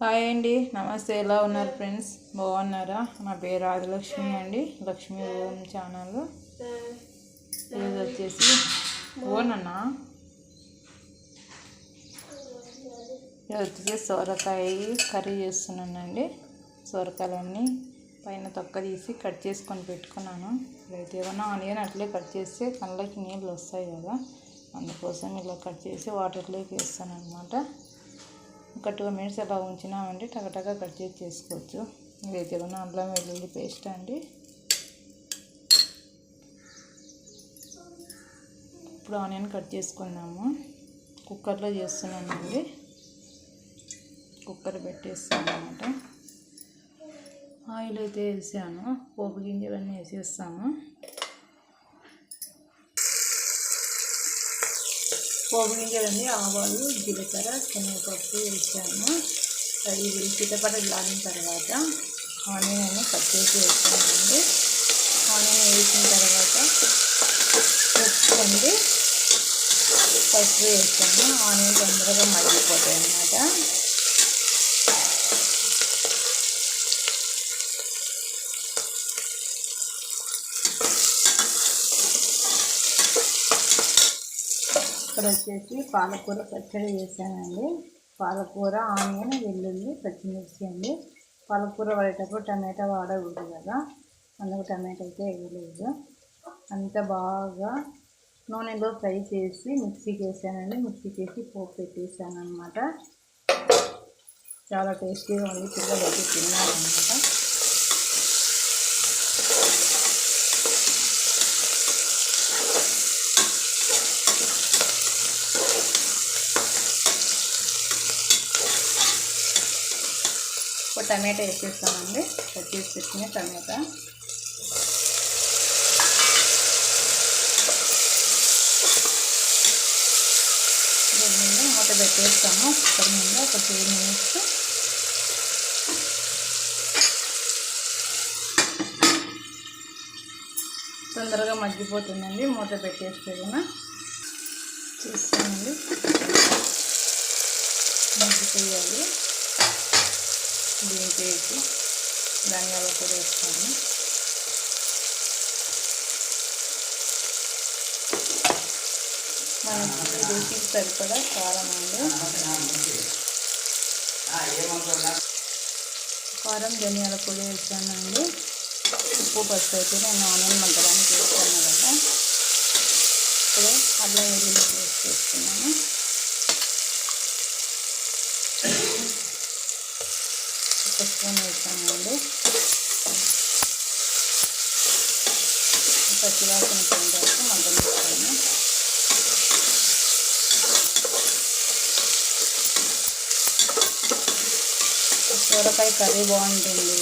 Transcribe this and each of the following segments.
Hi అండి. నమస్తే. ఎలా ఉన్నారు ఫ్రెండ్స్? బాగున్నారా? నా పేరు ఆదిలక్ష్మి అండి. లక్ష్మీ ఓం ఛానల్. ఇది వచ్చేసి ఓనన్నా ఇది వచ్చేసి సొరకాయ కర్రీ చేస్తున్నానండి సొరకాయలన్నీ పైన తొక్క తీసి కట్ చేసుకొని పెట్టుకున్నాను. ఇప్పుడైతే ఏమన్నా ఆనియన్ అట్లే కట్ చేస్తే కళ్ళకి నీళ్ళు వస్తాయి కదా. అందుకోసం ఇలా కట్ చేసి వాటర్లోకి వేస్తాను అనమాట ఒక టూ మినిట్స్ అలా ఉంచినామంటే టగటగా కట్ చేసి చేసుకోవచ్చు. ఇదైతే ఉన్న అల్లం వెల్లుల్లి పేస్ట్ అండి. ఇప్పుడు ఆనియన్ కట్ చేసుకున్నాము. కుక్కర్లో చేస్తున్నానండి. కుక్కర్ పెట్టేస్తాను అనమాట ఆయిల్ అయితే వేసాను. పోపు గింజలన్నీ వేసేస్తాము. పోపు గింజలన్నీ ఆవాలు జీలకర్ర శనగపప్పు వేసాను. అది చిటపట లాగిన తర్వాత ఆనియన్ కట్ చేసి వేసానండి. ఆనియన్ వేసిన తర్వాత ఉప్పు అండి. పసుపు వేసాను. ఆనియన్ తొందరగా మగ్గిపోతాయి అన్నమాట. ఇక్కడ వచ్చేసి పాలకూర పచ్చడి చేశానండి. పాలకూర ఆనియన్ వెల్లుల్లి పచ్చిమిర్చి అండి. పాలకూర వాడేటప్పుడు టమాటా వాడకూడదు కదా. అందుకు టమాటా అయితే వేయలేదు. అంత బాగా నూనెలో ఫ్రై చేసి మిక్సీకి వేసానండి. మిక్సీకి వేసి పోపు పెట్టేసాను అనమాట చాలా టేస్టీగా ఉంది. పిల్లలు అయితే తిన్నారనమాట ఇప్పుడు టమాటా వేసేస్తామండి. కట్ చేసి పెట్టిన టమాటా. మూత పెట్టేస్తాము. కుక్కర్ ముందు ఒక టూ మినిట్స్. తొందరగా మగ్గిపోతుందండి. మూత పెట్టేస్తే కూడా చూస్తామండి. మగ్గిపోయాలి దీనికి వేసి ధనియాల పొడి వేస్తాను. మనం రుచికి సరిపడా కారం అండి. కారం ధనియాల పొడి వేసానండి. ఉప్పు పసుపు అయితే నేను ఆనియన్ మగ్గడానికి వేస్తాను కదా. ఇప్పుడు అల్లం వెల్లుల్లి పేస్ట్ వేస్తున్నాను. ఒక వేసామండి పచ్చివాసన పోయిన తర్వాత మగ్గనిస్తాను సొరకాయ కర్రీ బాగుంటుంది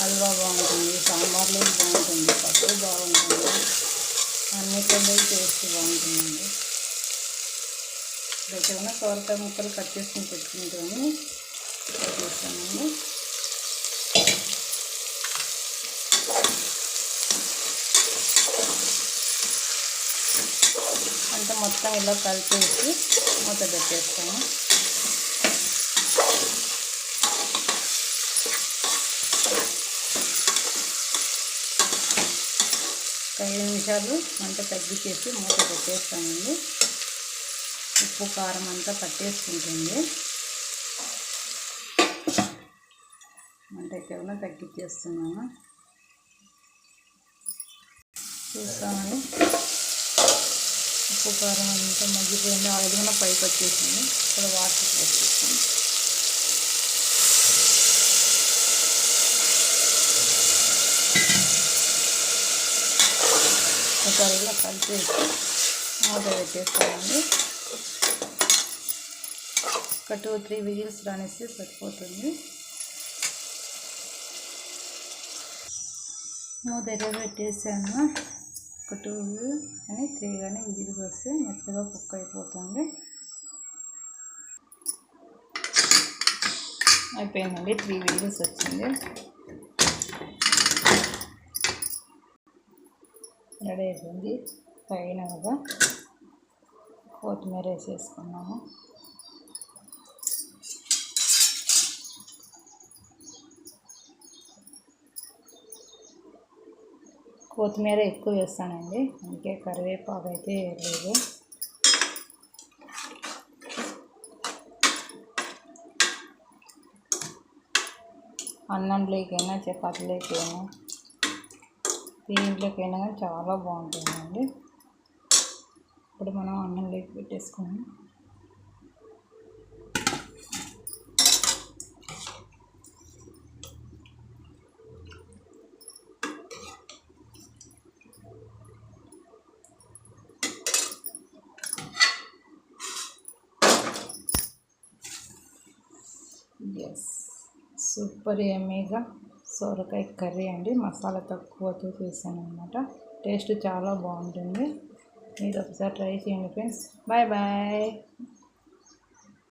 హల్వా బాగుంటుంది సాంబార్లు బాగుంటుంది పప్పు బాగుంటుంది. అన్నిటిలో టేస్ట్ బాగుంటుందండి. దగ్గర సొరకాయ ముక్కలు కట్ చేసుకుని పెట్టుకుంటాము చేస్తానండి అంతా మొత్తం ఇలా కలిపేసి మూత పెట్టేస్తాము ఒక ఐదు నిమిషాలు మంట తగ్గించేసి మూత పెట్టేస్తామండి ఉప్పు కారం అంతా పట్టేసుకుంటుంది. మంట కేవలం తగ్గించేస్తున్నాము చూస్తామండి ఉప్పు కారం అంతా మగ్గిపోయింది. ఆయిల్ కూడా పైకి వచ్చేసింది. ఇక్కడ వాటర్ పోసేస్తాను. ఒకసారి ఇలా కలిపేసి ఆర్డర్ పెట్టేస్తామండి ఒక టూ త్రీ విజిల్స్ రానిస్తే సరిపోతుంది. మూత ఎర్ర పెట్టేసాను. ఒక టూ కానీ త్రీ కానీ విజిల్స్ వస్తే మెత్తగా కుక్ అయిపోతుంది. అయిపోయిందండి త్రీ విజిల్స్ వచ్చింది. రెడీ అయిపోయింది. పైన కదా కొత్తిమీర వేసేసుకున్నాము. కొత్తిమీర ఎక్కువ వేస్తానండి. అందుకే కరివేపాకు అయితే లేదు అన్నంలోకైనా చపాతీలోకైనా దీంట్లోకైనా కానీ చాలా బాగుంటుందండి. ఇప్పుడు మనం అన్నంలోకి పెట్టేసుకున్నాం సూపర్ ఎమ్మీగా సొరకాయ కర్రీ అండి. మసాలా తక్కువతో చేశాను అనమాట టేస్ట్ చాలా బాగుంటుంది. మీరు ఒకసారి ట్రై చేయండి ఫ్రెండ్స్. Bye bye.